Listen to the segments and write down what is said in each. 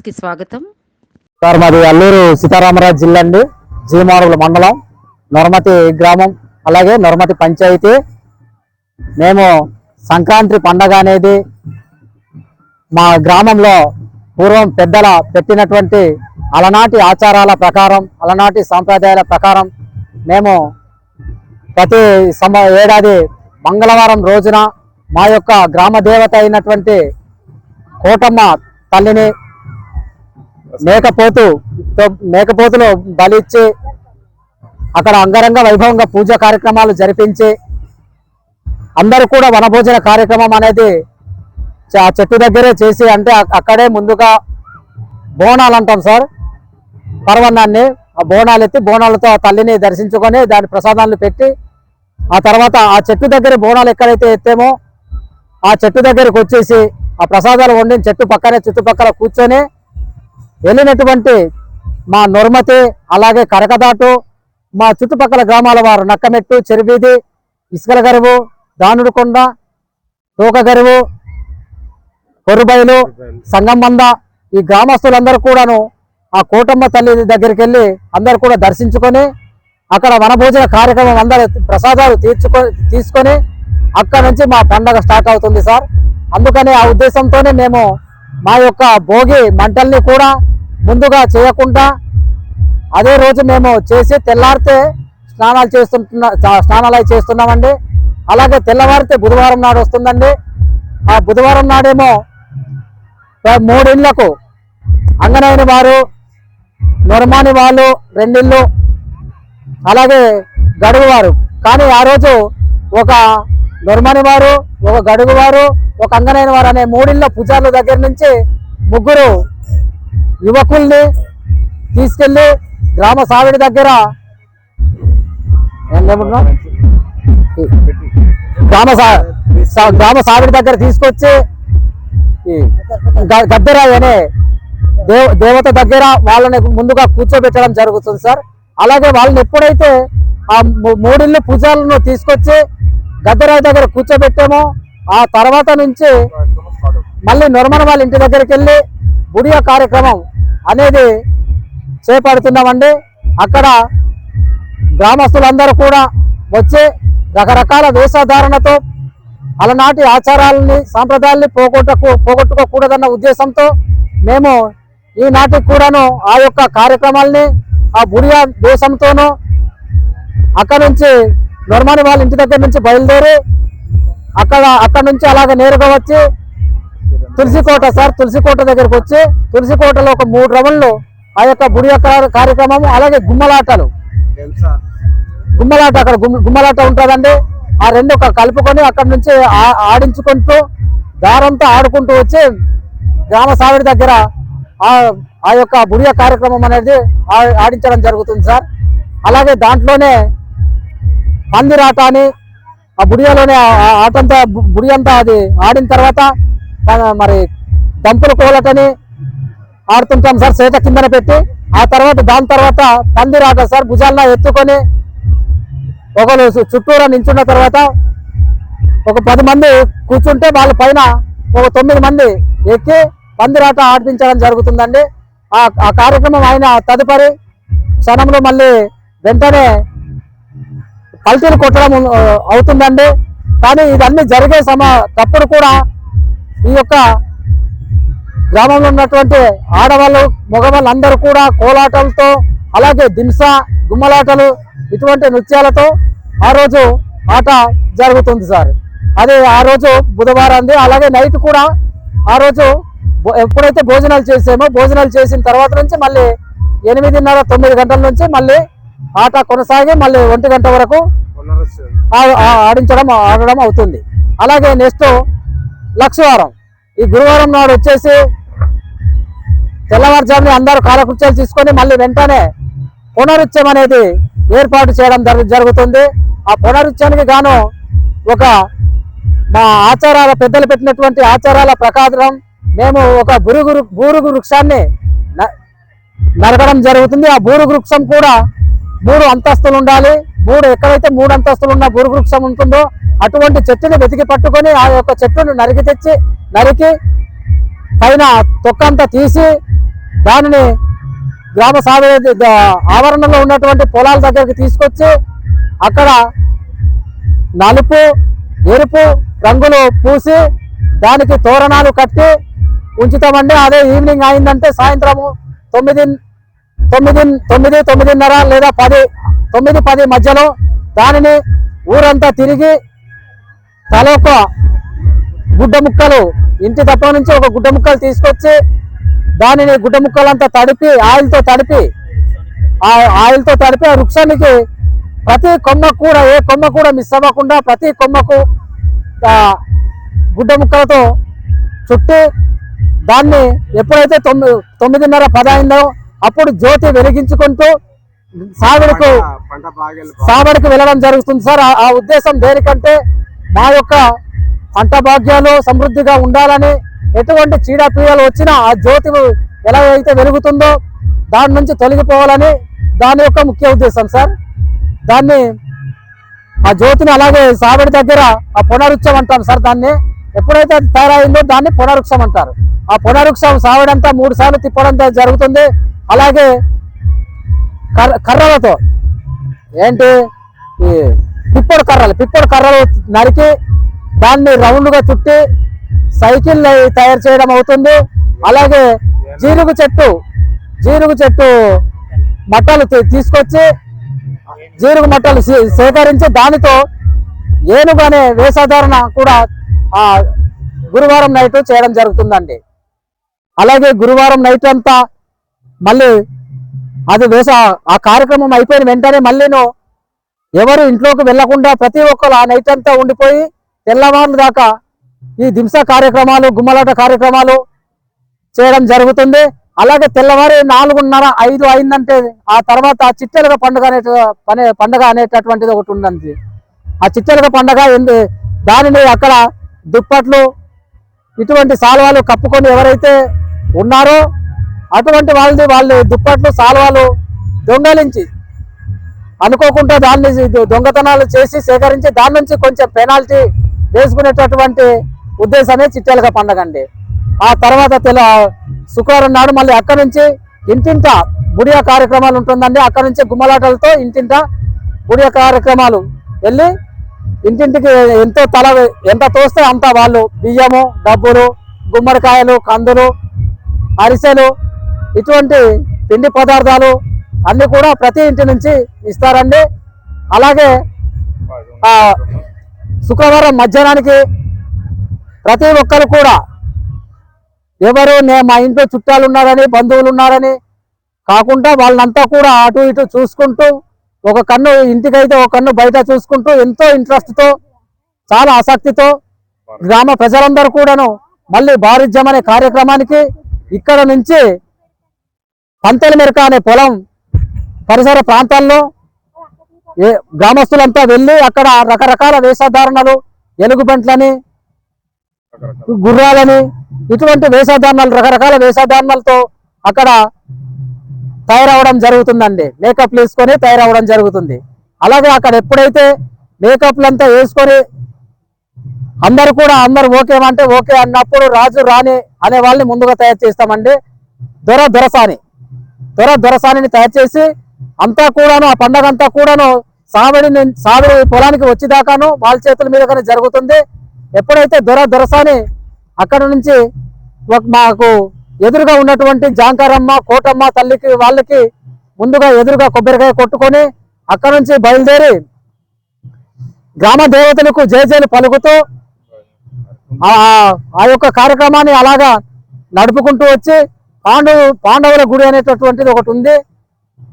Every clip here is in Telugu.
న్యూస్కి స్వాగతం. సార్ మాది అల్లూరు సీతారామరాజు జిల్లా అండి. జీమారుల మండలం నొరమతి గ్రామం అలాగే నొరమతి పంచాయతీ. మేము సంక్రాంతి పండగ అనేది మా గ్రామంలో పూర్వం పెద్దల పెట్టినటువంటి అలనాటి ఆచారాల ప్రకారం అలనాటి సాంప్రదాయాల ప్రకారం మేము ప్రతి సమ ఏడాది మంగళవారం రోజున మా యొక్క గ్రామ దేవత అయినటువంటి కోటమ్మ తల్లిని మేకపోతు మేకపోతులో బలిచ్చి అక్కడ అంగరంగ వైభవంగా పూజ కార్యక్రమాలు జరిపించి అందరూ కూడా వనభోజన కార్యక్రమం అనేది ఆ చెట్టు దగ్గరే చేసి అంటే అక్కడే ముందుగా బోనాలు అంటాం సార్. పర్వన్నాన్ని ఆ బోనాలు ఎత్తి బోనాలతో ఆ తల్లిని దర్శించుకొని దాని ప్రసాదాలు పెట్టి ఆ తర్వాత ఆ చెట్టు దగ్గర బోనాలు ఎక్కడైతే ఎత్తేమో ఆ చెట్టు దగ్గరికి వచ్చేసి ఆ ప్రసాదాలు వండిన చెట్టు పక్కనే చుట్టుపక్కల కూర్చొని వెళ్ళినటువంటి మా నొర్మతి అలాగే కరకదాటు మా చుట్టుపక్కల గ్రామాల వారు నక్కమెట్టు చెరువీధి ఇసుకల గరువు దానుడుకొండ తోక గరువు కొరుబైలు సంగమంద ఈ గ్రామస్తులందరూ కూడాను ఆ కోటమ్మ తల్లి దగ్గరికి వెళ్ళి అందరూ కూడా దర్శించుకొని అక్కడ వనభోజన కార్యక్రమం అందరూ ప్రసాదాలు తీర్చుకొని తీసుకొని అక్కడ నుంచి మా పండగ స్టార్ట్ అవుతుంది సార్. అందుకని ఆ ఉద్దేశంతోనే మేము మా యొక్క భోగి మంటల్ని కూడా ముందుగా చేయకుండా అదే రోజు మేము చేసి తెల్లారితే స్నానాలు చేస్తుంటున్నా చా- స్నానాలు అవి చేస్తున్నామండి. అలాగే తెల్లవారితే బుధవారం నాడు వస్తుందండి. ఆ బుధవారం నాడేమో మూడిళ్ళకు అంగనైన వారు నొరమాని వాళ్ళు రెండిళ్ళు అలాగే గడుగు వారు. కానీ ఆ రోజు ఒక నొరమని వారు ఒక గడుగు వారు ఒక అంగనైన వారు అనే మూడిళ్ళ పుజార్ల దగ్గర నుంచి ముగ్గురు యువకుల్ని తీసుకెళ్ళి గ్రామ సావిడి దగ్గర గ్రామ గ్రామ సావిడి దగ్గర తీసుకొచ్చి ఈ అనే దేవ దేవత దగ్గర వాళ్ళని ముందుగా కూర్చోబెట్టడం జరుగుతుంది సార్. అలాగే వాళ్ళని ఎప్పుడైతే ఆ మూడిళ్ళు పూజలను తీసుకొచ్చి గద్దెరాయి దగ్గర కూర్చోబెట్టామో ఆ తర్వాత నుంచి మళ్ళీ నొరమన వాళ్ళ ఇంటి దగ్గరికి వెళ్ళి బుడియ కార్యక్రమం అనేది చేపడుతున్నామండి. అక్కడ గ్రామస్తులందరూ కూడా వచ్చి రకరకాల వేషధారణతో అలనాటి ఆచారాలని సాంప్రదాయాల్ని పోగొట్టకు పోగొట్టుకోకూడదన్న ఉద్దేశంతో మేము ఈనాటికి కూడాను ఆ యొక్క కార్యక్రమాల్ని ఆ బుడియా దేశంతోనూ అక్కడ నుంచి నొరమాని వాళ్ళ ఇంటి దగ్గర నుంచి బయలుదేరి అక్కడ అక్కడ నుంచి అలాగ నేరుగా వచ్చి తులసికోట సార్ తులసికోట దగ్గరకు వచ్చి తులసికోటలో ఒక మూడు రౌండ్లు ఆ యొక్క బుడియ కా- కార్యక్రమం అలాగే గుమ్మలాటలు. గుమ్మలాట అక్కడ గుమ్మ- గుమ్మలాట ఉంటుందండి. ఆ రెండు ఒక కలుపుకొని అక్కడ నుంచి ఆడించుకుంటూ దారంతో ఆడుకుంటూ వచ్చి గ్రామ సావిడి దగ్గర ఆ యొక్క బుడియ కార్యక్రమం అనేది ఆ- ఆడించడం జరుగుతుంది సార్. అలాగే దాంట్లోనే పందిరాట అని ఆ బుడియాలోనే ఆటంతా బుడియంతా అంతా అది ఆడిన తర్వాత మరి దంపులు కోలటని ఆడుతుంటాం సార్ సేట కిందన పెట్టి. ఆ తర్వాత దాని తర్వాత పందిరాట సార్ భుజాలన ఎత్తుకొని ఒకరు చుట్టూరా నించున్న తర్వాత ఒక పది మంది కూర్చుంటే వాళ్ళ పైన ఒక తొమ్మిది మంది ఎక్కి పందిరాట ఆడిపించడం జరుగుతుందండి. ఆ ఆ కార్యక్రమం ఆయన తదుపరి క్షణంలో మళ్ళీ వెంటనే పల్టీలు కొట్టడం అవుతుందండి. కానీ ఇదన్నీ జరిగే సమ తప్పుడు కూడా ఈ యొక్క గ్రామంలో ఉన్నటువంటి ఆడవాళ్ళు మగవాళ్ళు అందరూ కూడా కోలాటలతో అలాగే దింస గుమ్మలాటలు ఇటువంటి నృత్యాలతో ఆ రోజు ఆట జరుగుతుంది సార్. అది ఆ రోజు బుధవారం అలాగే నైట్ కూడా ఆ రోజు ఎప్పుడైతే భోజనాలు చేసామో భోజనాలు చేసిన తర్వాత నుంచి మళ్ళీ ఎనిమిదిన్నర తొమ్మిది గంటల నుంచి మళ్ళీ ఆట కొనసాగి మళ్ళీ ఒంటి గంట వరకు ఆడించడం ఆడడం అవుతుంది. అలాగే నెక్స్ట్ లక్షవారం ఈ గురువారం నాడు వచ్చేసి తెల్లవారుజామున అందరూ కాలకృత్యాలు తీసుకొని మళ్ళీ వెంటనే పునరుత్యం అనేది ఏర్పాటు చేయడం జరు- జరుగుతుంది. ఆ పునరుత్యానికి గాను ఒక మా ఆచారాల పెద్దలు పెట్టినటువంటి ఆచారాల ప్రకారం మేము ఒక బురుగు బూరుగు వృక్షాన్ని న- నరకడం జరుగుతుంది. ఆ బూరుగు వృక్షం కూడా మూడు అంతస్తులు ఉండాలి. మూడు ఎక్కడైతే మూడు అంతస్తులు ఉన్న బూరుగు వృక్షం ఉంటుందో అటువంటి చెట్టుని వెతికి పట్టుకొని ఆ యొక్క చెట్టును నరికి తెచ్చి నరికి పైన తొక్కంతా తీసి దానిని గ్రామ సాగు ఆవరణలో ఉన్నటువంటి పొలాల దగ్గరికి తీసుకొచ్చి అక్కడ నలుపు ఎరుపు రంగులు పూసి దానికి తోరణాలు కట్టి ఉంచుతామండి. అదే ఈవినింగ్ అయిందంటే సాయంత్రము తొమ్మిది తొమ్మిది తొమ్మిది తొమ్మిదిన్నర లేదా పది తొమ్మిది పది మధ్యలో దానిని ఊరంతా తిరిగి తలొక గుడ్డ ముక్కలు ఇంటి తప్ప నుంచి ఒక గుడ్డ ముక్కలు తీసుకొచ్చి దానిని గుడ్డ ముక్కలంతా తడిపి ఆయిల్తో తడిపి ఆ ఆయిల్తో తడిపి ఆ వృక్షానికి ప్రతి కొమ్మ కూడా ఏ కొమ్మ కూడా మిస్ అవ్వకుండా ప్రతి కొమ్మకు గుడ్డ ముక్కలతో చుట్టి దాన్ని ఎప్పుడైతే తొమ్మిది తొమ్మిదిన్నర పది అయిందో అప్పుడు జ్యోతి వెలిగించుకుంటూ సాగుడుకు సాబడికి వెళ్ళడం జరుగుతుంది సార్. ఆ- ఉద్దేశం దేనికంటే మా యొక్క పంట భాగ్యాలు సమృద్ధిగా ఉండాలని ఎటువంటి చీడపీడలు వచ్చినా ఆ జ్యోతి ఎలా అయితే వెలుగుతుందో దాని నుంచి తొలగిపోవాలని దాని యొక్క ముఖ్య ఉద్దేశం సార్. దాన్ని ఆ జ్యోతిని అలాగే సాబడి దగ్గర ఆ పునరుత్సవం అంటాం సార్ దాన్ని. ఎప్పుడైతే అది తయారైందో దాన్ని పునరుత్సవం అంటారు. ఆ పునరుత్సవం సావడంతా మూడు సార్లు తిప్పడం జరుగుతుంది. అలాగే కర్ర కర్రలతో ఏంటి? ఈ పిప్పడు కర్రలు పిప్పడు కర్రలు నరికి దాన్ని రౌండ్గా చుట్టి సైకిల్ తయారు చేయడం అవుతుంది. అలాగే జీనుగు చెట్టు జీనుగు చెట్టు మట్టలు తీ- తీసుకొచ్చి జీనుగు మట్టలు సేకరించి దానితో ఏనుగు అనే వేషధారణ కూడా గురువారం నైట్ చేయడం జరుగుతుందండి. అలాగే గురువారం నైట్ అంతా మళ్ళీ అది వేస ఆ కార్యక్రమం అయిపోయిన వెంటనే మళ్ళీను ఎవరు ఇంట్లోకి వెళ్ళకుండా ప్రతి ఒక్కరు ఆ నైట్ అంతా ఉండిపోయి తెల్లవారు దాకా ఈ దింస కార్యక్రమాలు గుమ్మలాట కార్యక్రమాలు చేయడం జరుగుతుంది. అలాగే తెల్లవారి నాలుగున్నర ఐదు అయిందంటే ఆ తర్వాత చిట్టెలుగ పండుగ అనే పనే పండుగ అనేటటువంటిది ఒకటి ఉందండి. ఆ చిట్టెలుగ పండుగ ఎందు దానిని అక్కడ దుప్పట్లు ఇటువంటి సాల్వాలు కప్పుకొని ఎవరైతే ఉన్నారో అటువంటి వాళ్ళది వాళ్ళు దుప్పట్లు సాల్వాలు దొంగలించి అనుకోకుండా దాన్ని దొంగతనాలు చేసి సేకరించి దాని నుంచి కొంచెం పెనాల్టీ వేసుకునేటటువంటి ఉద్దేశమే చిట్టెలక పండగ అండి ఆ తర్వాత తెల శుక్రవారం నాడు మళ్ళీ అక్కడి నుంచి ఇంటింట గుడియ కార్యక్రమాలు ఉంటుందండి. అక్కడ నుంచి గుమ్మలాటలతో ఇంటింట గుడియ కార్యక్రమాలు వెళ్ళి ఇంటింటికి ఎంతో తల ఎంత తోస్తే అంత వాళ్ళు బియ్యము డబ్బులు గుమ్మడికాయలు కందులు అరిసెలు ఇటువంటి పిండి పదార్థాలు అన్ని కూడా ప్రతి ఇంటి నుంచి ఇస్తారండి. అలాగే శుక్రవారం మధ్యాహ్నానికి ప్రతి ఒక్కరు కూడా ఎవరు నే మా ఇంట్లో చుట్టాలు ఉన్నారని బంధువులు ఉన్నారని కాకుండా వాళ్ళంతా కూడా అటు ఇటు చూసుకుంటూ ఒక కన్ను ఇంటికైతే ఒక కన్ను బయట చూసుకుంటూ ఎంతో ఇంట్రెస్ట్తో చాలా ఆసక్తితో గ్రామ ప్రజలందరూ కూడాను మళ్ళీ బారిజ్యం అనే కార్యక్రమానికి ఇక్కడ నుంచి పంతెల మెరక అనే పొలం పరిసర ప్రాంతాల్లో ఏ గ్రామస్తులంతా వెళ్ళి అక్కడ రకరకాల వేషధారణలు ఎలుగుబంట్లని గుర్రాలని ఇటువంటి వేషధారణలు రకరకాల వేషధారణలతో అక్కడ తయారవడం జరుగుతుందండి. మేకప్లు వేసుకొని తయారవడం జరుగుతుంది. అలాగే అక్కడ ఎప్పుడైతే మేకప్లంతా వేసుకొని అందరు కూడా అందరు ఓకే అంటే ఓకే అన్నప్పుడు రాజు రాణి అనే వాళ్ళని ముందుగా తయారు చేస్తామండి. దొర దొరసాని. దొర దొరసానిని తయారు చేసి అంతా కూడాను ఆ పండగ అంతా కూడాను సావిడి సావిడి పొలానికి వచ్చేదాకాను వాళ్ళ చేతుల మీదగానే జరుగుతుంది. ఎప్పుడైతే దొర దొరసాని అక్కడ నుంచి ఒక మాకు ఎదురుగా ఉన్నటువంటి జాంకారమ్మ కోటమ్మ తల్లికి వాళ్ళకి ముందుగా ఎదురుగా కొబ్బరికాయ కొట్టుకొని అక్కడ నుంచి బయలుదేరి గ్రామ దేవతలకు జయజయలు పలుకుతూ ఆ ఆ యొక్క కార్యక్రమాన్ని అలాగా నడుపుకుంటూ వచ్చి పాండవు పాండవుల గుడి అనేటటువంటిది ఒకటి ఉంది.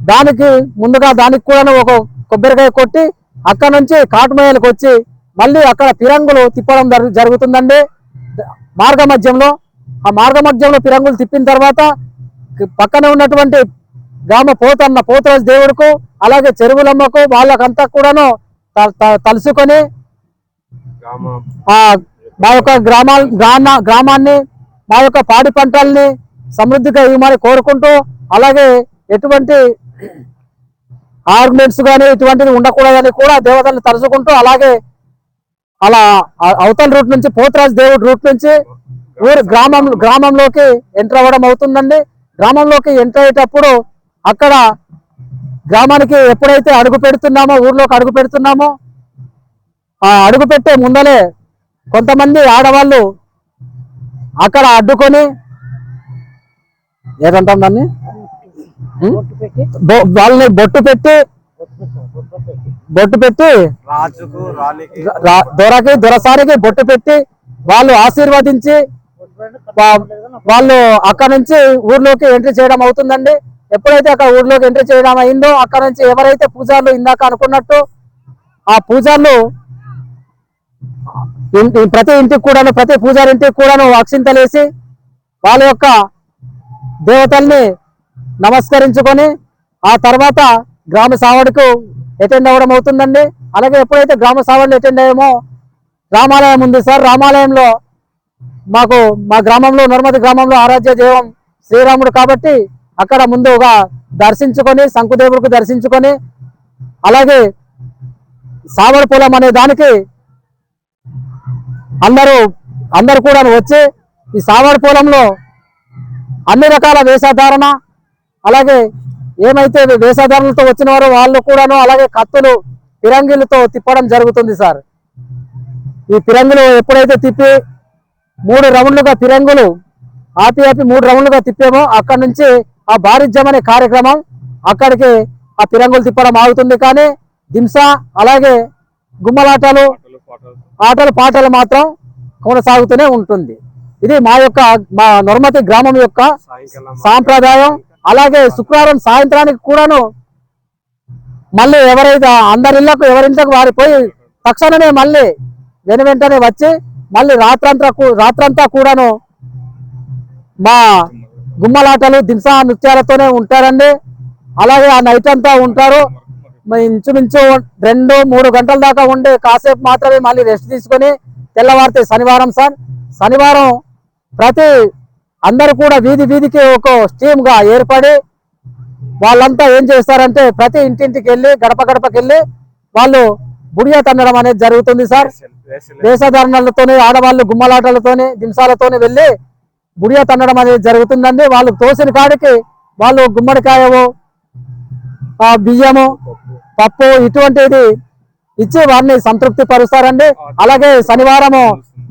దానికి ముందుగా దానికి కూడా ఒక కొబ్బరికాయ కొట్టి అక్కడ నుంచి కాటుమయ్యలకు వచ్చి మళ్ళీ అక్కడ పిరంగులు తిప్పడం జరుగు- జరుగుతుందండి. మార్గ మధ్యంలో ఆ మార్గ మధ్యంలో పిరంగులు తిప్పిన తర్వాత పక్కన ఉన్నటువంటి గ్రామ పోతన్న పోతరాజు దేవుడుకు అలాగే చెరువులమ్మకు వాళ్ళకంతా కూడాను తలుసుకొని మా యొక్క గ్రామాల గ్రామ గ్రామాన్ని మా యొక్క పాడి పంటల్ని సమృద్ధిగా ఇవ్వమని కోరుకుంటూ అలాగే ఎటువంటి ఆర్గ్యుమెంట్స్ కానీ ఇటువంటివి ఉండకూడదని కూడా దేవతల్ని తలుచుకుంటూ అలాగే అలా అవతల రూట్ నుంచి పోతరాజు దేవుడి రూట్ నుంచి ఊరు గ్రామం గ్రామంలోకి ఎంటర్ అవ్వడం అవుతుందండి. గ్రామంలోకి ఎంటర్ అయ్యేటప్పుడు అక్కడ గ్రామానికి ఎప్పుడైతే అడుగు పెడుతున్నామో ఊర్లోకి అడుగు పెడుతున్నామో ఆ అడుగు పెట్టే ముందలే కొంతమంది ఆడవాళ్ళు అక్కడ అడ్డుకొని ఏదంటాం దాన్ని? వాళ్ళని బొట్టు పెట్టి? బొట్టు పెట్టి? రాజుకు రాణికి. రా- దొరకి దొరసారికి బొట్టు పెట్టి వాళ్ళు ఆశీర్వదించి వాళ్ళు అక్కడ నుంచి ఊర్లోకి ఎంట్రీ చేయడం అవుతుందండి. ఎప్పుడైతే అక్కడ ఊర్లోకి ఎంట్రీ చేయడం అయిందో అక్కడ నుంచి ఎవరైతే పూజారులు ఇందాక అనుకున్నట్టు ఆ పూజారులు ఇంటి ప్రతి ఇంటికి కూడాను ప్రతి పూజారి ఇంటికి కూడాను అక్షింతలేసి వాళ్ళ యొక్క దేవతల్ని నమస్కరించుకొని ఆ తర్వాత గ్రామ సావడకు అటెండ్ అవ్వడం అవుతుందండి. అలాగే ఎప్పుడైతే గ్రామ సావడలు అటెండ్ అయ్యామో రామాలయం ఉంది సార్. రామాలయంలో మాకు మా గ్రామంలో నర్మది గ్రామంలో ఆరాధ్య దేవం శ్రీరాముడు కాబట్టి అక్కడ ముందుగా దర్శించుకొని శంకుదేవుడికి దర్శించుకొని అలాగే సావడి పొలం అనే దానికి అందరూ అందరు కూడా వచ్చి ఈ సావడి పొలంలో అన్ని రకాల వేషధారణ అలాగే ఏమైతే వేషధారణలతో వచ్చిన వారో వాళ్ళు కూడాను అలాగే కత్తులు ఫిరంగిలతో తిప్పడం జరుగుతుంది సార్. ఈ ఫిరంగులు ఎప్పుడైతే తిప్పి మూడు రౌండ్లుగా ఫిరంగులు ఆపి ఆపి మూడు రౌండ్లుగా తిప్పామో అక్కడ నుంచి ఆ బారిజ్యం అనే కార్యక్రమం అక్కడికి ఆ ఫిరంగులు తిప్పడం ఆగుతుంది. కానీ దింస అలాగే గుమ్మలాటలు ఆటలు పాటలు మాత్రం కొనసాగుతూనే ఉంటుంది. ఇది మా యొక్క మా నొర్మతి గ్రామం యొక్క సాంప్రదాయం. అలాగే శుక్రవారం సాయంత్రానికి కూడాను మళ్ళీ ఎవరైతే అందరిళ్ళకు ఎవరింట్లకు వారిపోయి తక్షణమే మళ్ళీ వెను వెంటనే వచ్చి మళ్ళీ రాత్రంతా రాత్రంతా కూడాను మా గుమ్మలాటలు దింసా నృత్యాలతోనే ఉంటారండి. అలాగే ఆ నైట్ అంతా ఉంటారు. ఇంచుమించు రెండు మూడు గంటల దాకా ఉండి కాసేపు మాత్రమే మళ్ళీ రెస్ట్ తీసుకొని తెల్లవారితే శనివారం సార్. శనివారం ప్రతి అందరూ కూడా వీధి వీధికి ఒక స్టీమ్గా ఏర్పడి వాళ్ళంతా ఏం చేస్తారంటే ప్రతి ఇంటింటికి వెళ్ళి గడప గడపకి వెళ్ళి వాళ్ళు బుడియా తన్నడం అనేది జరుగుతుంది సార్. వేషధారణలతోనే ఆడవాళ్ళు గుమ్మలాటలతోనే దింసాలతోనే వెళ్ళి బుడియా తన్నడం అనేది జరుగుతుందండి. వాళ్ళు తోసిన కాడికి వాళ్ళు గుమ్మడికాయవో బియ్యము పప్పు ఇటువంటిది ఇచ్చి వారిని సంతృప్తి పరుస్తారండి. అలాగే శనివారము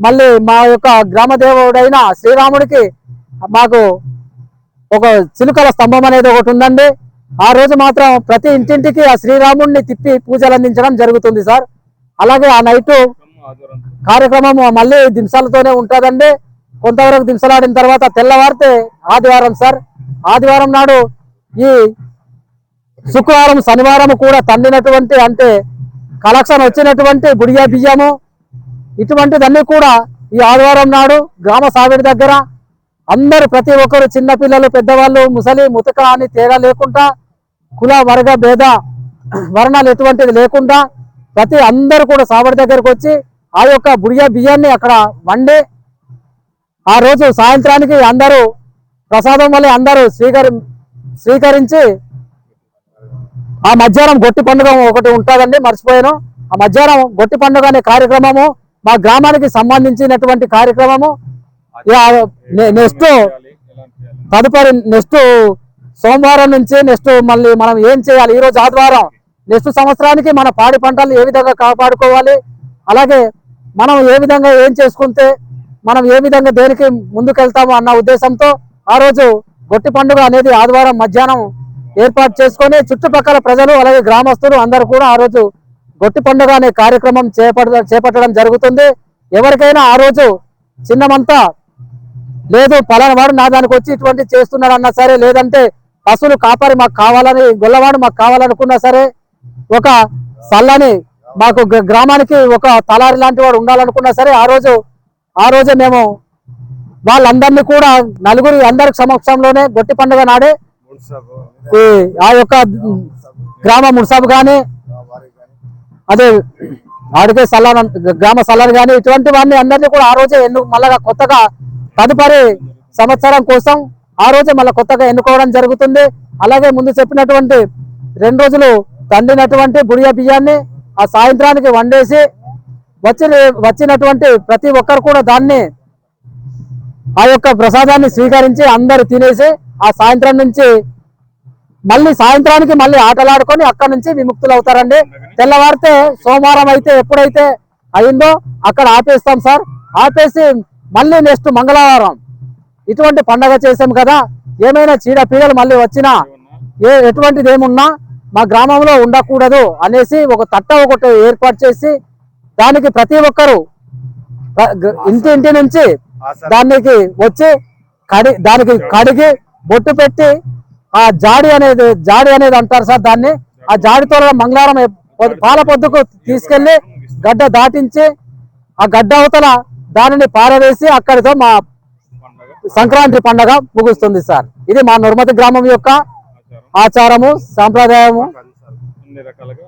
మళ్ళీ మా యొక్క గ్రామ దేవుడైన శ్రీరాముడికి మాకు ఒక చిలుకల స్తంభం అనేది ఒకటి ఉందండి. ఆ రోజు మాత్రం ప్రతి ఇంటింటికి ఆ శ్రీరాముడిని తిప్పి పూజలు అందించడం జరుగుతుంది సార్. అలాగే ఆ నైట్ కార్యక్రమం మళ్ళీ దింసలతోనే ఉంటుందండి. కొంతవరకు దింసలాడిన తర్వాత తెల్లవారితే ఆదివారం సార్. ఆదివారం నాడు ఈ శుక్రవారం శనివారం కూడా తండినటువంటి అంటే కలెక్షన్ వచ్చినటువంటి గుడియా బియ్యము ఇటువంటిదన్నీ కూడా ఈ ఆదివారం నాడు గ్రామ సావిడి దగ్గర అందరూ ప్రతి ఒక్కరు చిన్నపిల్లలు పెద్దవాళ్ళు ముసలి ముతక అని తేడా లేకుండా కుల వర్గ భేద వర్ణాలు ఎటువంటిది లేకుండా ప్రతి అందరూ కూడా సావిడి దగ్గరకు వచ్చి ఆ యొక్క బుడియా బియ్యాన్ని అక్కడ వండి ఆ రోజు సాయంత్రానికి అందరూ ప్రసాదం వల్ల అందరూ స్వీకరి స్వీకరించి ఆ మధ్యాహ్నం గొట్టి పండుగ ఒకటి ఉంటుందండి మర్చిపోయాను. ఆ మధ్యాహ్నం గొట్టి పండుగ అనే కార్యక్రమము మా గ్రామానికి సంబంధించినటువంటి కార్యక్రమము. నెక్స్ట్ తదుపరి నెక్స్ట్ సోమవారం నుంచి నెక్స్ట్ మళ్ళీ మనం ఏం చేయాలి? ఈరోజు ఆదివారం నెక్స్ట్ సంవత్సరానికి మన పాడి పంటలు ఏ విధంగా కాపాడుకోవాలి? అలాగే మనం ఏ విధంగా ఏం చేసుకుంటే మనం ఏ విధంగా దేనికి ముందుకెళ్తాము అన్న ఉద్దేశంతో ఆ రోజు గొట్టి పండుగ అనేది ఆదివారం మధ్యాహ్నం ఏర్పాటు చేసుకొని చుట్టుపక్కల ప్రజలు అలాగే గ్రామస్తులు అందరూ కూడా ఆ రోజు గొట్టి పండుగ అనే కార్యక్రమం చేపడ చేపట్టడం జరుగుతుంది. ఎవరికైనా ఆ రోజు చిన్నమంతా లేదు పలానా వాడు నా దానికి వచ్చి ఇటువంటి చేస్తున్నాడు అన్నా సరే లేదంటే పశువులు కాపరి మాకు కావాలని గొల్లవాడు మాకు కావాలనుకున్నా సరే ఒక సల్లని మాకు గ- గ్రామానికి ఒక తలారి లాంటి వాడు ఉండాలనుకున్నా సరే ఆ రోజు ఆ రోజే మేము వాళ్ళందరినీ కూడా నలుగురి అందరి సమక్షంలోనే గొట్టి పండుగ నాడే ఆ యొక్క గ్రామ మున్సబ్ కానీ అదే ఆడికే సల్లాన్ గ్రామ సల్లాన్ కానీ ఇటువంటి వారిని అందరినీ కూడా ఆ రోజే ఎన్ను మళ్ళా కొత్తగా తదుపరి సంవత్సరం కోసం ఆ రోజే మళ్ళీ కొత్తగా ఎన్నుకోవడం జరుగుతుంది. అలాగే ముందు చెప్పినటువంటి రెండు రోజులు తండినటువంటి బుడియ బియ్యాన్ని ఆ సాయంత్రానికి వండేసి వచ్చిన వచ్చినటువంటి ప్రతి ఒక్కరు కూడా దాన్ని ఆ యొక్క ప్రసాదాన్ని స్వీకరించి అందరు తినేసి ఆ సాయంత్రం నుంచి మళ్ళీ సాయంత్రానికి మళ్ళీ ఆటలాడుకొని అక్కడ నుంచి విముక్తులు అవుతారండి. తెల్లవారితే సోమవారం అయితే ఎప్పుడైతే అయిందో అక్కడ ఆపేస్తాం సార్. ఆపేసి మళ్ళీ నెక్స్ట్ మంగళవారం ఇటువంటి పండగ చేసాం కదా. ఏమైనా చీడ పీడలు మళ్ళీ వచ్చినా ఏ ఎటువంటిది ఏమున్నా మా గ్రామంలో ఉండకూడదు అనేసి ఒక తట్ట ఒకటి ఏర్పాటు చేసి దానికి ప్రతి ఒక్కరు ఇంటి ఇంటి నుంచి. దానికి వచ్చి కడి దానికి కడిగి బొట్టు పెట్టి ఆ జాడి అనేది జాడి అనేది అంటారు సార్ దాన్ని. ఆ జాడితో మంగళవారం పాల పొద్దుకు తీసుకెళ్ళి గడ్డ దాటించి ఆ గడ్డ అవతల దానిని పారవేసి అక్కడితో మా సంక్రాంతి పండగ ముగుస్తుంది సార్. ఇది మా నిర్మతి గ్రామం యొక్క ఆచారము సాంప్రదాయము.